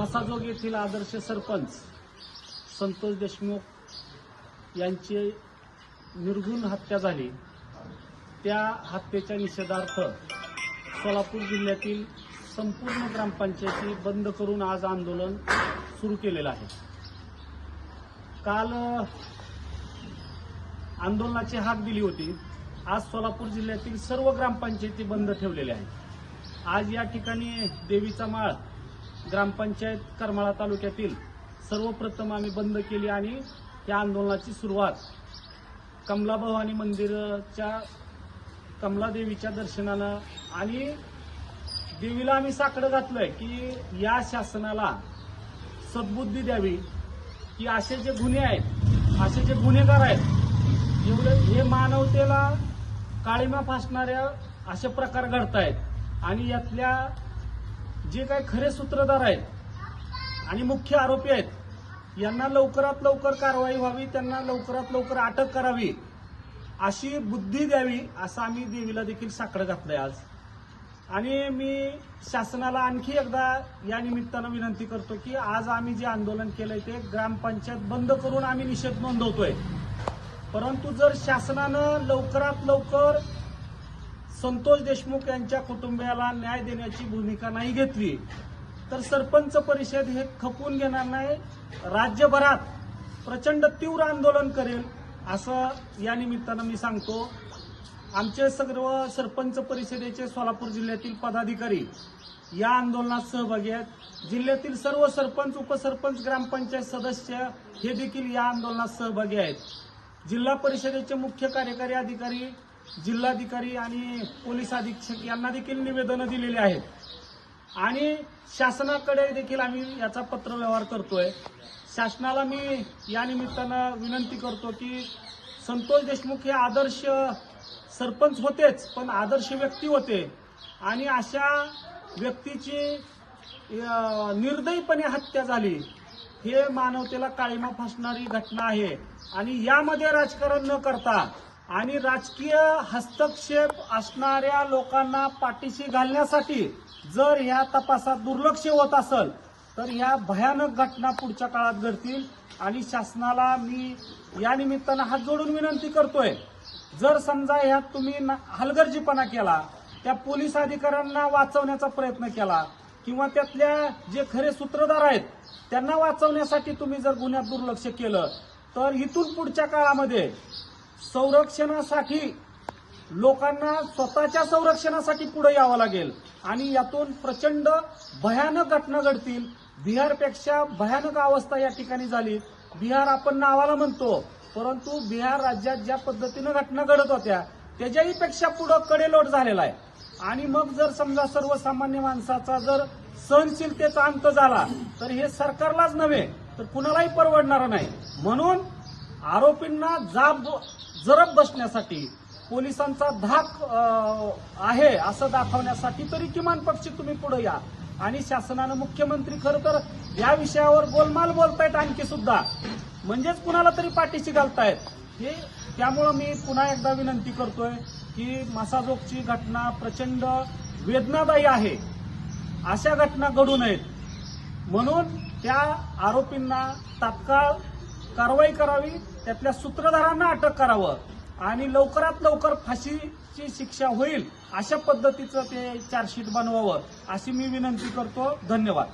मसाजोग येथील आदर्श सरपंच संतोष देशमुख यांची निर्गुण हत्या झाली. त्या हत्येच्या निषेधार्थ सोलापूर जिल्ह्यातील संपूर्ण ग्रामपंचायती बंद करून आज आंदोलन सुरू केलेलं आहे. काल आंदोलनाची हाक दिली होती. आज सोलापूर जिल्ह्यातील सर्व ग्रामपंचायती बंद ठेवलेल्या आहेत. आज या ठिकाणी देवीचा माळ ग्रामपंचायत करमाळा तालुक्यातील सर्वप्रथम आम्ही बंद केली आणि या आंदोलनाची सुरुवात कमला भवानी मंदिरच्या कमलादेवीच्या दर्शनानं आणि देवीला आम्ही साकडं घातलंय की या शासनाला सद्बुद्धी द्यावी की असे जे गुन्हे आहेत असे जे गुन्हेगार आहेत एवढे हे मानवतेला काळीमा फासणाऱ्या असे प्रकार घडतायत. आणि यातल्या जे काही खरे सूत्रधार आहेत आणि मुख्य आरोपी आहेत यांना लवकरात लवकर कारवाई व्हावी त्यांना लवकरात लवकर अटक करावी अशी बुद्धी द्यावी असं आम्ही देवीला देखील साकडं घातलंय आज. आणि मी शासनाला आणखी एकदा या निमित्तानं विनंती करतो की आज आम्ही जे आंदोलन केलंय ते ग्रामपंचायत बंद करून आम्ही निषेध नोंदवतोय. परंतु जर शासनानं लवकरात लवकर संतोष देशमुख यांच्या कुटुंबियाला न्याय देण्याची भूमिका नाही घेतली. तर सरपंच परिषद हे खपवून घेणार नाही. राज्यभरात प्रचंड तीव्र आंदोलन करेल असं या निमित्तानं मी सांगतो. आमचे सर्व सरपंच परिषदेचे सोलापूर जिल्ह्यातील पदाधिकारी या आंदोलनात सहभागी आहेत. जिल्ह्यातील सर्व सरपंच उपसरपंच ग्रामपंचायत सदस्य हे देखील या आंदोलनात सहभागी आहेत. जिल्हा परिषदेचे मुख्य कार्यकारी अधिकारी जिल्हाधिकारी आणि पोलीस अधीक्षक यांना देखील निवेदनं दिलेली आहेत. आणि शासनाकडे देखील आम्ही याचा पत्रव्यवहार करतोय. शासनाला मी या निमित्तानं विनंती करतो की संतोष देशमुख हे आदर्श सरपंच होतेच पण आदर्श व्यक्ती होते. आणि अशा व्यक्तीची निर्दयीपणे हत्या झाली हे मानवतेला काळीमा फासणारी घटना आहे. आणि यामध्ये राजकारण न करता आणि राजकीय हस्तक्षेप असणाऱ्या लोकांना पाठीशी घालण्यासाठी जर ह्या तपासात दुर्लक्ष होत असेल तर ह्या भयानक घटना पुढच्या काळात घडतील. आणि शासनाला मी या निमित्तानं हात जोडून विनंती करतोय जर समजा ह्यात तुम्ही ना- हलगर्जीपणा केला त्या पोलीस अधिकाऱ्यांना वाचवण्याचा प्रयत्न केला किंवा त्यातल्या जे खरे सूत्रधार आहेत त्यांना वाचवण्यासाठी तुम्ही जर गुन्ह्यात दुर्लक्ष केलं तर इथून पुढच्या काळामध्ये संरक्षणासाठी लोकांना स्वतःच्या संरक्षणासाठी पुढे यावं लागेल. आणि यातून प्रचंड भयानक घटना घडतील. बिहारपेक्षा भयानक अवस्था या ठिकाणी झाली. बिहार आपण नावाला म्हणतो परंतु बिहार राज्यात ज्या पद्धतीनं घटना घडत होत्या त्याच्याही पेक्षा पुढं कडेलोट झालेला आहे. आणि मग जर समजा सर्वसामान्य माणसाचा जर सहनशीलतेचा अंत झाला तर हे सरकारलाच नव्हे तर कुणालाही परवडणार नाही. म्हणून आरोपींना जाब जरब बसण्यासाठी पोलिसांचा धाक आहे असं दाखवण्यासाठी तरी किमान पक्षी तुम्ही पुढे या. आणि शासनानं मुख्यमंत्री खरं तर या विषयावर गोलमाल बोलतायत आणखी सुद्धा. म्हणजेच कुणाला तरी पाठीशी घालतायत. हे त्यामुळं मी पुन्हा एकदा विनंती करतोय की मसाजोगची घटना प्रचंड वेदनादायी आहे. अशा घटना घडू नयेत. म्हणून त्या आरोपींना तात्काळ कारवाई करावी त्यातल्या सूत्रधारांना अटक करावं आणि लवकरात लवकर फाशीची शिक्षा होईल अशा पद्धतीचं ते चार्जशीट बनवावं अशी मी विनंती करतो. धन्यवाद.